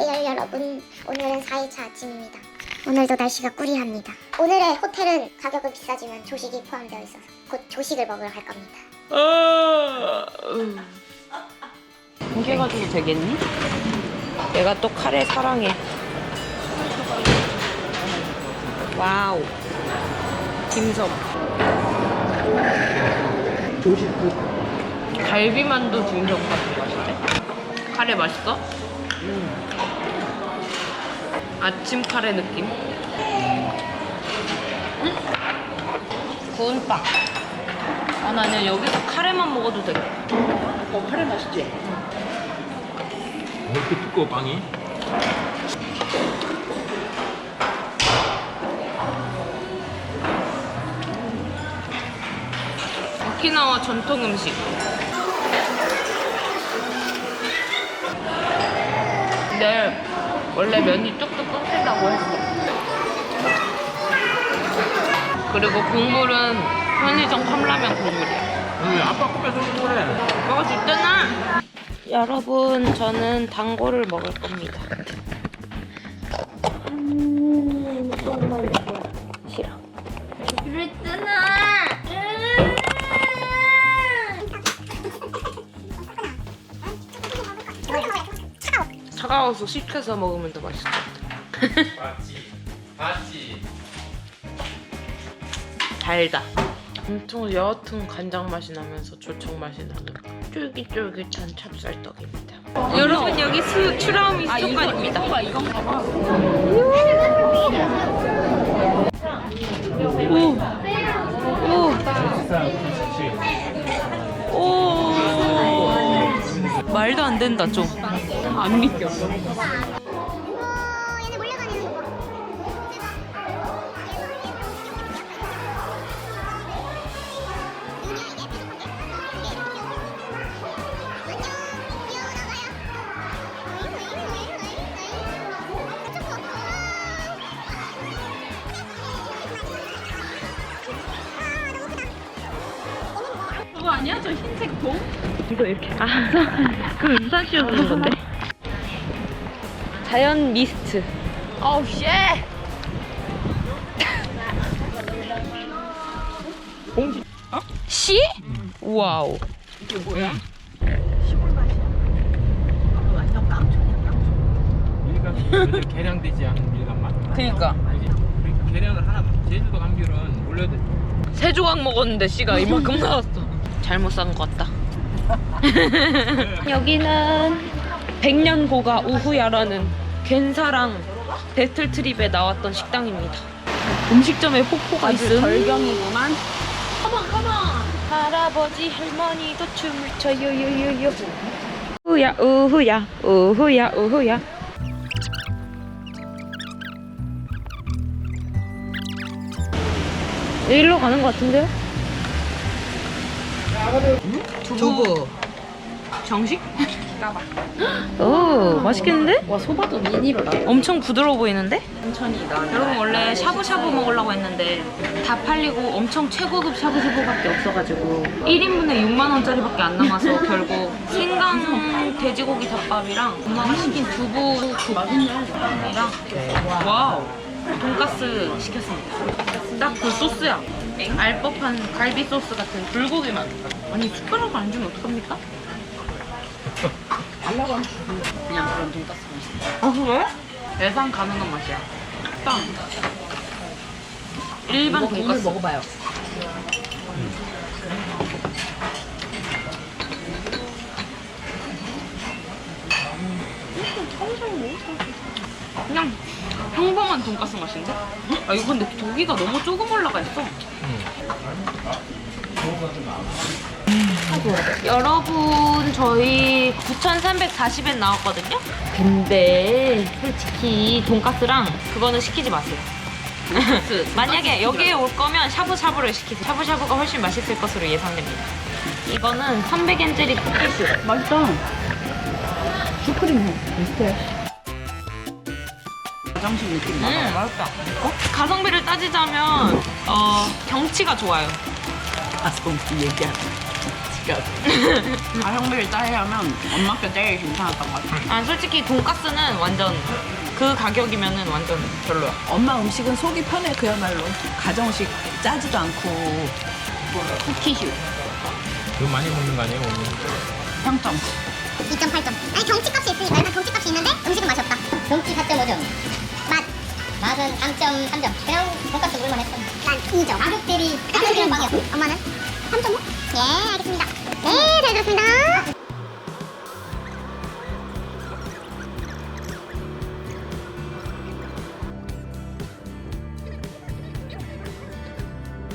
안녕하세요 여러분 오늘은 4일차 아침입니다 오늘도 날씨가 꾸리합니다 오늘의 호텔은 가격은 비싸지만 조식이 포함되어 있어서 곧 조식을 먹으러 갈 겁니다 두개 가지고 되겠니? 내가 또 카레 사랑해. 와우. 김섬. 갈비만두 김섬 같은 맛인데? 카레 맛있어? 아침 카레 느낌? 응? 구운 빵. 아, 나 그냥 여기서 카레만 먹어도 되겠다. 어, 카레 맛있지? 왜 이렇게 두꺼워 빵이? 오키나와 전통 음식. 근데 원래 면이 했어. 그리고 국물은 편의점 컵라면 국물이야. 왜 아빠 거 뺏어서 그래? 먹을 수 있잖아. 여러분, 저는 단골을 먹을 겁니다. 음, 싫어. 차가워서 식혀서 먹으면 더 맛있을 맞지 맞지 달다. 엄청 옅은 간장 맛이 나면서 조청 맛이 나는 쫄깃쫄깃한 찹쌀떡입니다. 여러분 여기 수, 추라우미 쑥갓입니다. 오, 오, 오, 말도 안 된다 좀. 안 믿겨. 그거 아니야? 저 흰색 동? 이거 이렇게. 아, 그 우산 씌워주는 건데. 자연 미스트. 어우, 쉣! 공지 씨? 와우. 이게 뭐야? 밀감 개량되지 않은 밀감 맛 그니까. 그지? 그러니까 개량을 하나 제주도 감귤은 올려도 세 조각 먹었는데 씨가 이만큼 나왔어. 잘못 산 것 같다. 여기는 백년고가 우후야라는 갠사랑 배틀 트립에 나왔던 식당입니다. 음식점에 폭포가 있음. 절경이구만. 가만 가만. 할아버지 할머니도 춤을 춰요 요요요. 우야 우후야 우후야 우후야. 여기로 가는 것 같은데요? 두부. 정식? 오, 맛있겠는데? 와 소바도 미니로다. 엄청 부드러워 보이는데? 천천히 나. 여러분 원래 샤브샤브 먹으려고 했는데 다 팔리고 엄청 최고급 샤브샤브밖에 없어가지고 1인분에 6만 원짜리밖에 안 남아서 결국 생강 돼지고기 덮밥이랑 엄마가 시킨 두부 국이랑 와우 돈가스 시켰습니다. 딱 그 소스야. 알법한 갈비 소스 같은 불고기 맛. 아니 숟가락 안 주면 어떡합니까? 그냥 그런 돈가스 맛있어. 아 그래? 예상 가능한 맛이야. 딱 일반 이거 국물 돈가스. 먹어봐요. 그냥 평범한 돈가스 맛인데? 아 이거 근데 고기가 너무 조금 올라가 있어. 여러분 저희 9,340엔 나왔거든요. 근데 솔직히 돈가스랑 그거는 시키지 마세요. 만약에 여기에 올 거면 샤브샤브를 시키세요. 샤브샤브가 훨씬 맛있을 것으로 예상됩니다. 이거는 300엔짜리 쿠키슈. 맛있다. 슈크림 비슷해. 화장실 느낌 나. 음, 맛있다. 가성비를 따지자면 어, 경치가 좋아요. 가성비. 웃겨. 가성비를 따지자면 엄마께 제일 괜찮았던 것 같아. 아 솔직히 돈가스는 완전 그 가격이면은 완전 별로야. 엄마 음식은 속이 편해 그야말로 가정식 짜지도 않고 쿠키슈. 너무 많이 먹는 거 아니에요 오늘? 평점. 2.8점. 아니 경치값이 있으니까 일단 경치값이 있는데 음식은 맛이 없다. 경치 4.5점. 맛. 맛은 3.3점. 그냥 돈가스 먹을만 했어. 난 2점. 가격 대비 가격이랑 빵이었어. 엄마는 3.5? 예, 알겠습니다. 네, 잘 들었습니다.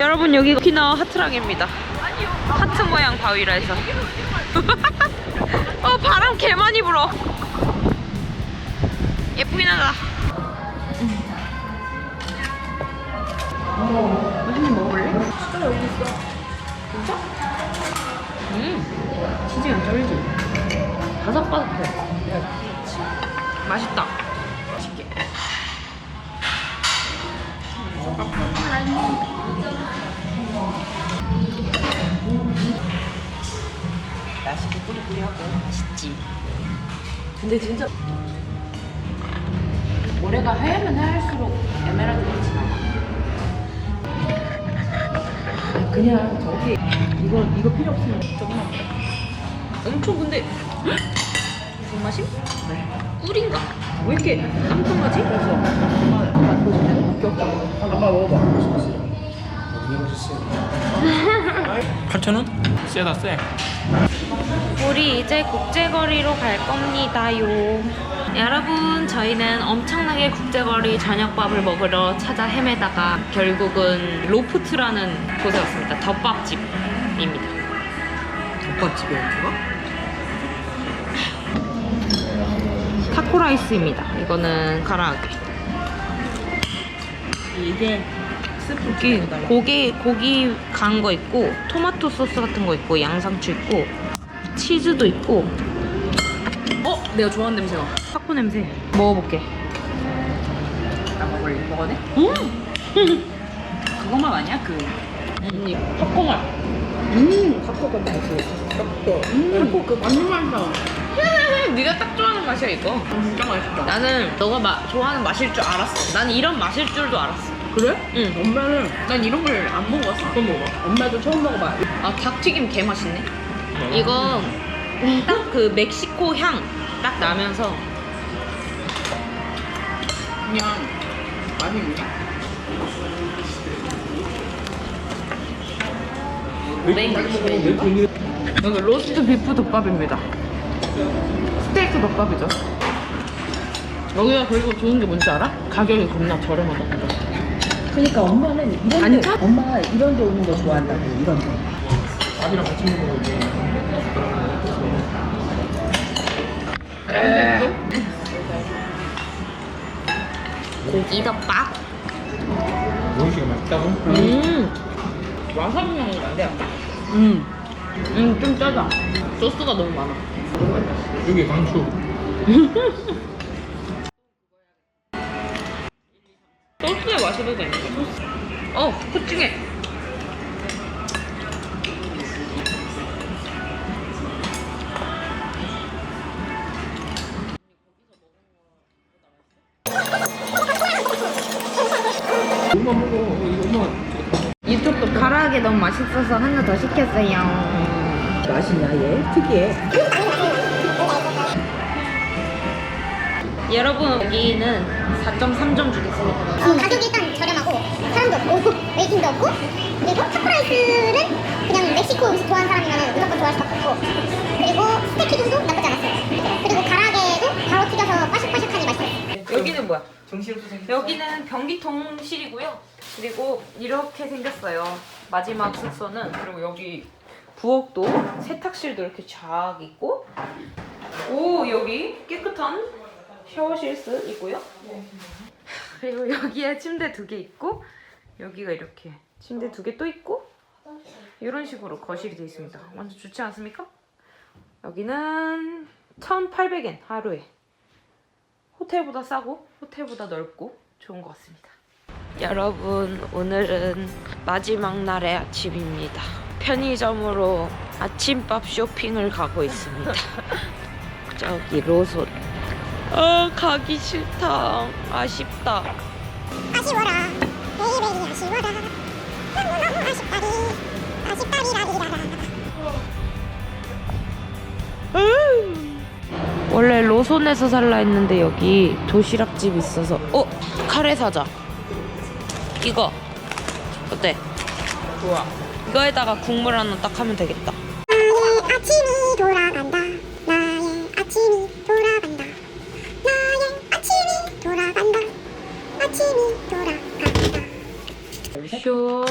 여러분 여기 오키나와 하트랑입니다. 하트 모양 바위라 해서. 어 바람 개 많이 불어. 예쁘긴 하다. 치즈가 쩔지. 바삭바삭해. 맛있다. 맛있게 뿌리뿌리하고 맛있지. 근데 진짜 모래가 하얗면 하얄수록 에메랄드 같이 나 그냥 저기 이거 이거 필요 없으면 조금만 엄청 근데 무슨 맛이? 꿀인가? 왜 이렇게 깜깜하지? 그래서 엄마 한번 먹어봐 8,000원? 세다 세 우리 이제 국제거리로 갈 겁니다요. 여러분, 저희는 엄청나게 국제거리 저녁밥을 먹으러 찾아 헤매다가 결국은 로프트라는 곳에 왔습니다. 덮밥집입니다. 덮밥집이야 그거? 타코라이스입니다. 이거는 가라아게. 이게 스프 고기, 고기, 고기 간 거 있고, 토마토 소스 같은 거 있고, 양상추 있고, 치즈도 있고, 어? 내가 좋아하는 냄새가 타코 냄새. 먹어볼게. 나 먹을래? 먹어네? 음! 그거 맛 아니야? 그. 언니, 타코 맛. 음 닭고가 맛이 닭고 음 닭고 그 완전 맛있다 네가 딱 좋아하는 맛이야, 이거. 진짜 맛있다 나는 너가 마- 좋아하는 맛일 줄 알았어. 난 이런 맛일 줄도 알았어. 그래? 응. 엄마는 난 이런 걸 안 먹었어 처음 먹어 엄마도 처음 먹어봐 아 닭튀김 개 맛있네. 이거 딱 그 멕시코 향 딱 나면서 그냥 맛있네 여기 로스트 비프 덮밥입니다. 스테이크 덮밥이죠. 여기가 그리고 좋은 게 뭔지 알아? 가격이 겁나 저렴하다. 그러니까 엄마는 이런 데 반찬? 엄마가 이런 데 오는 거 좋아한다고 이런 데 밥이랑 같이 먹으면 이 고기 덮밥. 음식이 맛있다고? 음. 와사비 먹는 거 아니야? 음. 음, 좀 짜다. 소스가 너무 많아. 여기 강추 소스에 마셔도 되는데. 어, 코팅해. 맛있어서 하나 더 시켰어요. 맛이냐 얘? 특이해 여러분 여기는 4.3점 주겠습니다. 어, 가격이 일단 저렴하고 사람도 없고 웨이팅도 없고 그리고 타코라이스는 그냥 멕시코 음식 좋아하는 사람이면 무조건 좋아할 수밖에 없고 그리고 스테이크 정도 나쁘지 않았어요 그리고 가라게도 바로 튀겨서 바삭바삭하니 맛있어요 여기는 뭐야? 여기는 변기통실이고요. 그리고 이렇게 생겼어요. 마지막 숙소는 그리고 여기 부엌도 세탁실도 이렇게 쫙 있고 오 여기 깨끗한 샤워실스 있고요. 그리고 여기에 침대 두 개 있고 여기가 이렇게 침대 두 개 또 있고 이런 식으로 거실이 되어 있습니다. 완전 좋지 않습니까? 여기는 1,800엔 하루에 호텔보다 싸고 호텔보다 넓고 좋은 것 같습니다. 여러분 오늘은 마지막 날의 아침입니다. 편의점으로 아침밥 쇼핑을 가고 있습니다. 저기 로손. 아 가기 싫다. 아쉽다. 아쉬워라 베이베이 아쉬워라 너무너무 아쉽다리 아쉽다리라리라라 원래 로손에서 살라 했는데 여기 도시락집 있어서 어 카레 사자. 이거 어때? 좋아. 이거에다가 국물 하나 딱 하면 되겠다. 나의 아침이 돌아간다 나의 아침이 돌아간다 나의 아침이 돌아간다 아침이 돌아간다 쇼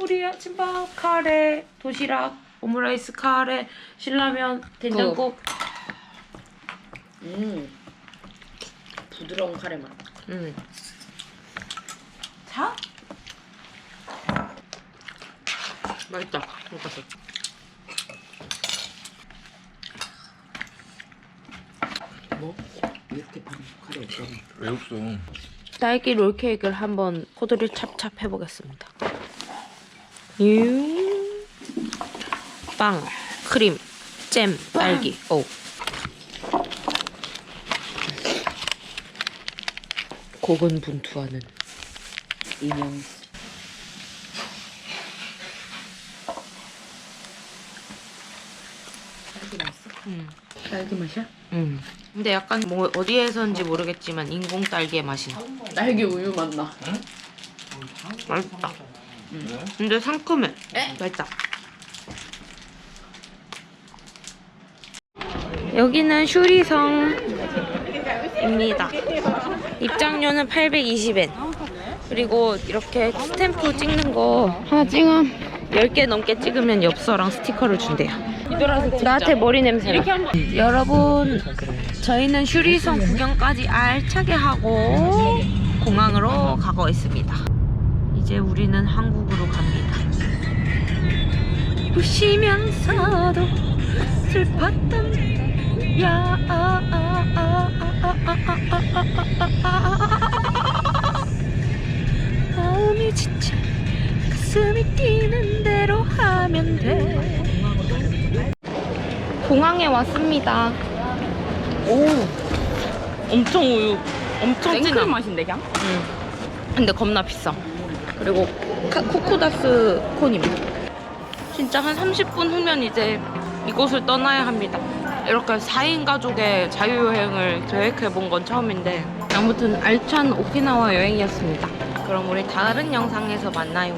우리 아침밥 카레 도시락 오므라이스 카레 신라면 된장국 음. 부드러운 카레 맛. 음. 자? 맛있다. 돈까스. 뭐? 이렇게 카레 없잖아. 왜 없어? 딸기 롤케이크를 한번 코드를 찹찹 해보겠습니다 유. 빵 크림 잼 딸기 오 고군분투하는 인형. 딸기 맛있어? 음. 딸기 맛이야? 음. 근데 약간 뭐 어디에서인지 모르겠지만 인공 딸기의 맛이 나 딸기 우유 맛 나. 맛있다 근데 상큼해 맛있다 여기는 슈리성입니다 입장료는 820엔 그리고 이렇게 스탬프 찍는 거 하나 찍으면 10개 넘게 찍으면 엽서랑 스티커를 준대요 나한테 머리 냄새 나 여러분 저희는 슈리성 구경까지 알차게 하고 공항으로 가고 있습니다 이제 우리는 한국으로 갑니다 부시면서도 슬펐던 야 마음이 공항에 왔습니다 오 엄청 우유 엄청 진한 맛인데 그냥? 응. 근데 겁나 비싸. 그리고 카, 코코다스 콘입니다. 진짜 한 30분 후면 이제 이곳을 떠나야 합니다. 이렇게 4인 가족의 자유여행을 계획해 본 건 처음인데 아무튼 알찬 오키나와 여행이었습니다. 그럼 우리 다른 영상에서 만나요.